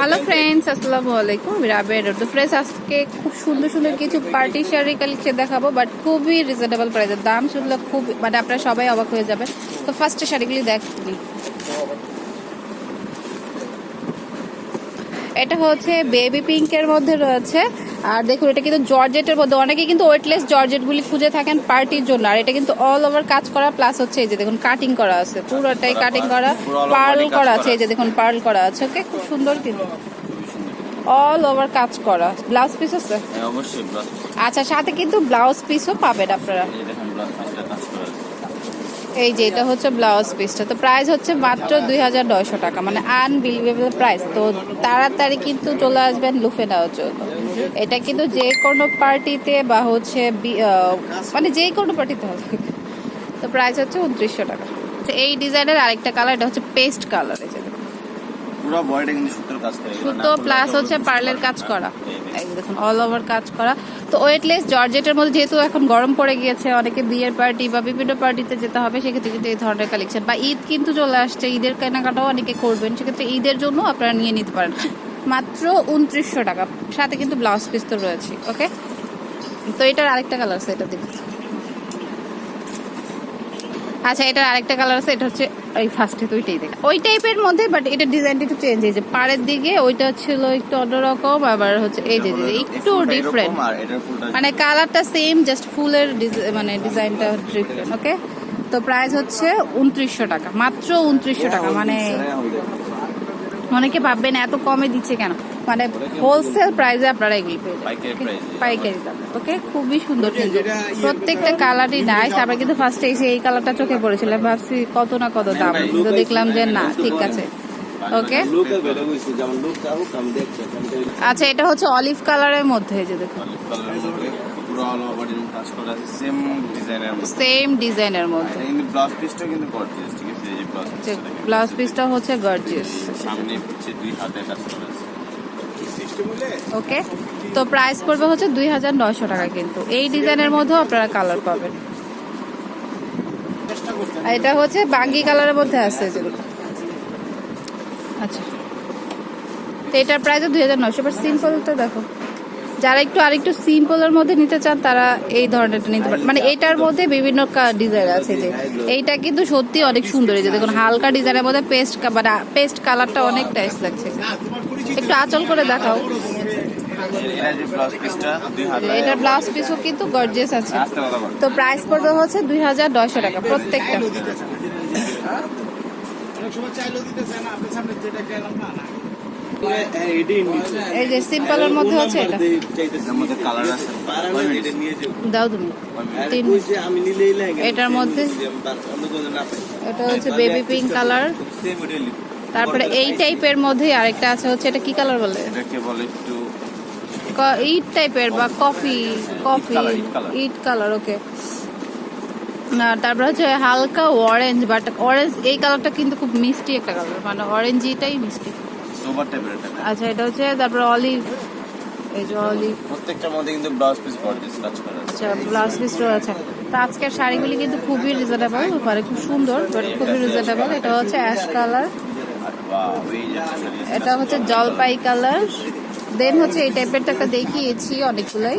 Hello friends আসসালামু আলাইকুম রাবের তো ফ্রেন্ডস আজকে খুব সুন্দর সুন্দর কিছু পার্টি শাড়ি কালেকশন দেখাবো বাট খুবই রিজনেবল প্রাইসের দাম শুনলে খুব মানে আপনারা সবাই অবাক হয়ে যাবেন। তো ফার্স্টে শাড়িগুলি দেখি। এটা হচ্ছে বেবি পিঙ্কের মধ্যে রয়েছে। আর দেখুন এটা কিন্তু জর্জেটের মধ্যে। অনেকে কিন্তু ওয়েটলেস জর্জেটগুলি খুঁজে থাকেন পার্টির জন্য। আর এটা কিন্তু অল ওভার কাজ করা প্লাস হচ্ছে এই যে দেখুন কাটিং করা আছে। পুরোটাই কাটিং করা পুরো পার্ল করা আছে এই যে দেখুন পার্ল করা আছে। ওকে খুব সুন্দর কিন্তু। অল ওভার কাজ করা। ব্লাউজ পিস আছে? হ্যাঁ অবশ্যই আচ্ছা সাথে কিন্তু ব্লাউজ পিসও পাবেন আপনারা। এই যে এটা হচ্ছে ব্লাউজ পিসটা। তো প্রাইস হচ্ছে মাত্র দুই হাজার নয়শো টাকা। মানে আনবিলিভেবল প্রাইস তো তাড়াতাড়ি কিন্তু চলে আসবেন লুফে নেওয়ার জন্য। এটা কিন্তু যে কোনো পার্টিতে বা হচ্ছে মানে যে কোনো পার্টিতে হবে। তো প্রাইস হচ্ছে উনত্রিশশো টাকা। এই ডিজাইনের আরেকটা কালার এটা হচ্ছে পেস্ট কালার এই। পুরো বডিটা কিন্তু সুতোর কাজ করা। সুতো প্লাস হচ্ছে পার্লের কাজ করা। দেখুন। অল ওভার কাজ করা। তো ওয়েটলেস জর্জেটের মধ্যে যেহেতু এখন গরম পড়ে গিয়েছে অনেকে বিয়ের পার্টি বা বিভিন্ন পার্টিতে যেতে হবে সেক্ষেত্রে কিন্তু এই ধরনের কালেকশন বা ঈদ কিন্তু চলে আসছে ঈদের কেনাকাটাও অনেকে করবেন সেক্ষেত্রে ঈদের জন্য আপনারা নিয়ে নিতে পারেন। মাত্র উনত্রিশশো টাকা। সাথে কিন্তু ব্লাউজ পিস তো রয়েছে ওকে তো এটার আরেকটা কালার আছে এটা দেখুন। আচ্ছা এটার আরেকটা কালার আছে এটা হচ্ছে ওই ফার্স্টে তো ওইটাই দেখ ওই টাইপের মধ্যে বাট এটা ডিজাইনটা একটু চেঞ্জ হয়েছে। পাড়ের দিকে ওইটা ছিল একটু অন্যরকম আবার হচ্ছে এই যে একটু ডিফারেন্ট মানে কালারটা সেম জাস্ট ফুলের মানে ডিজাইনটা ডিফারেন্ট ওকে তো প্রাইস হচ্ছে উনত্রিশশো টাকা মাত্র উনত্রিশশো টাকা মানে অনেকে ভাববেন এত কমে দিচ্ছে কেন? মানে হোলসেল প্রাইসে আপনারা এগুলি পেয়ে যাবেন। পাইকারি দাম। ওকে? খুবই সুন্দর কিন্তু প্রত্যেকটা কালারই নাইস আবার কিন্তু ফার্স্টে এসে এই কালারটা চোখে পড়েছিল। ভাবছি কত না কত দাম। কিন্তু দেখলাম যে না ঠিক আছে। ওকে? আচ্ছা এটা হচ্ছে অলিভ কালারের মধ্যে যে দেখুন। সেম ডিজাইনের মধ্যে সেম ডিজাইনের মধ্যে। এটা কিন্তু ব্লাউজ পিসটা কিন্তু গর্জিয়াস ঠিক আছে? ব্লাউজ পিসটা হচ্ছে গর্জিয়াস সামনে দুই হাতে কাজ করা ওকে, তো প্রাইস পড়বে হচ্ছে দুই হাজার নয়শো টাকা কিন্তু। এই ডিজাইনের মধ্যেও আপনারা কালার পাবেন। এটা হচ্ছে বাঙ্গি কালারের মধ্যে আছে যেগুলো। আচ্ছা। তো এটার প্রাইস দুই হাজার নয়শো। বাট সিম্পলটা দেখো। যারা একটু আরেকটু সিম্পলের মধ্যে নিতে চান, তারা এই ধরনেরটা নিতে পারেন মানে এটার মধ্যে বিভিন্ন ডিজাইন আছে যে। এইটা কিন্তু সত্যি অনেক সুন্দর এই দেখুন, হালকা ডিজাইনের মধ্যে পেস্ট মানে পেস্ট কালারটা অনেক টাইস লাগছে। একটু আঁচল করে দেখাও। এটা ব্লাউজ পিসও কিন্তু গর্জিয়াস আছে। তো প্রাইস পড়বে হচ্ছে দুই হাজার নয়শো টাকা প্রত্যেকটা। এই যে সিম্পলের মধ্যে হচ্ছে এটা। দাও তুমি। এটার মধ্যে। এটা হচ্ছে বেবি পিঙ্ক কালার তারপরে এই টাইপের মধ্যে আরেকটা আছে হচ্ছে এটা কি কালার বলে? এটাকে বলে একটু ইট টাইপের বা কফি কফি ইট কালার ওকে না তারপর হচ্ছে হালকা অরেঞ্জ বাট অরেঞ্জ এই কালারটা কিন্তু খুব মিষ্টি একটা কালার মানে অরেঞ্জ এটাই মিষ্টি। আচ্ছা এটা হচ্ছে তারপর অলিভ এই যে অলিভ প্রত্যেকটার মধ্যে কিন্তু ব্লাউজ পিস গর্জিয়াস কাজ করা। আছে আচ্ছা ব্লাউজ পিস রয়েছে তো আজকের শাড়িগুলি কিন্তু খুবই রিজনেবল মানে খুব সুন্দর বাট খুবই রিজনেবল এটা হচ্ছে অ্যাশ কালার এটা হচ্ছে জলপাই কালার। দেন হচ্ছে এই টাইপের একটা দেখিয়েছি অনেকগুলাই।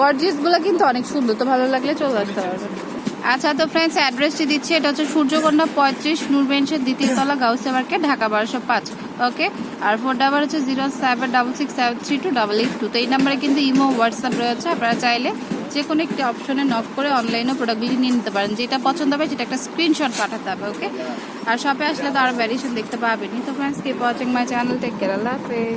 গর্জিয়াসগুলো কিন্তু অনেক সুন্দর, তো ভালো লাগলে চলে আসতে আচ্ছা তো ফ্রেন্ডস অ্যাড্রেসটি দিচ্ছি। এটা হচ্ছে সূর্যকন্যা পঁয়ত্রিশ নূরবেন্সের দ্বিতীয় তলা গাউসে মার্কেট, ঢাকা বারোশো পাঁচ। ওকে আর ফোন নাম্বার হচ্ছে zero seven double six seven three two double eight two তো এই নাম্বারে কিন্তু ইমো হোয়াটসঅ্যাপ রয়েছে। আপনারা চাইলে যে কোনো একটি অপশনে নক করে অনলাইনে প্রোডাক্টগুলি নিয়ে নিতে পারেন। যেটা পছন্দ হবে সেটা একটা স্ক্রিনশট পাঠাতে হবে ওকে আর শপে আসলে তো আরও ভ্যারিয়েশন দেখতে পাবেনি তো friends keep watching my channel take care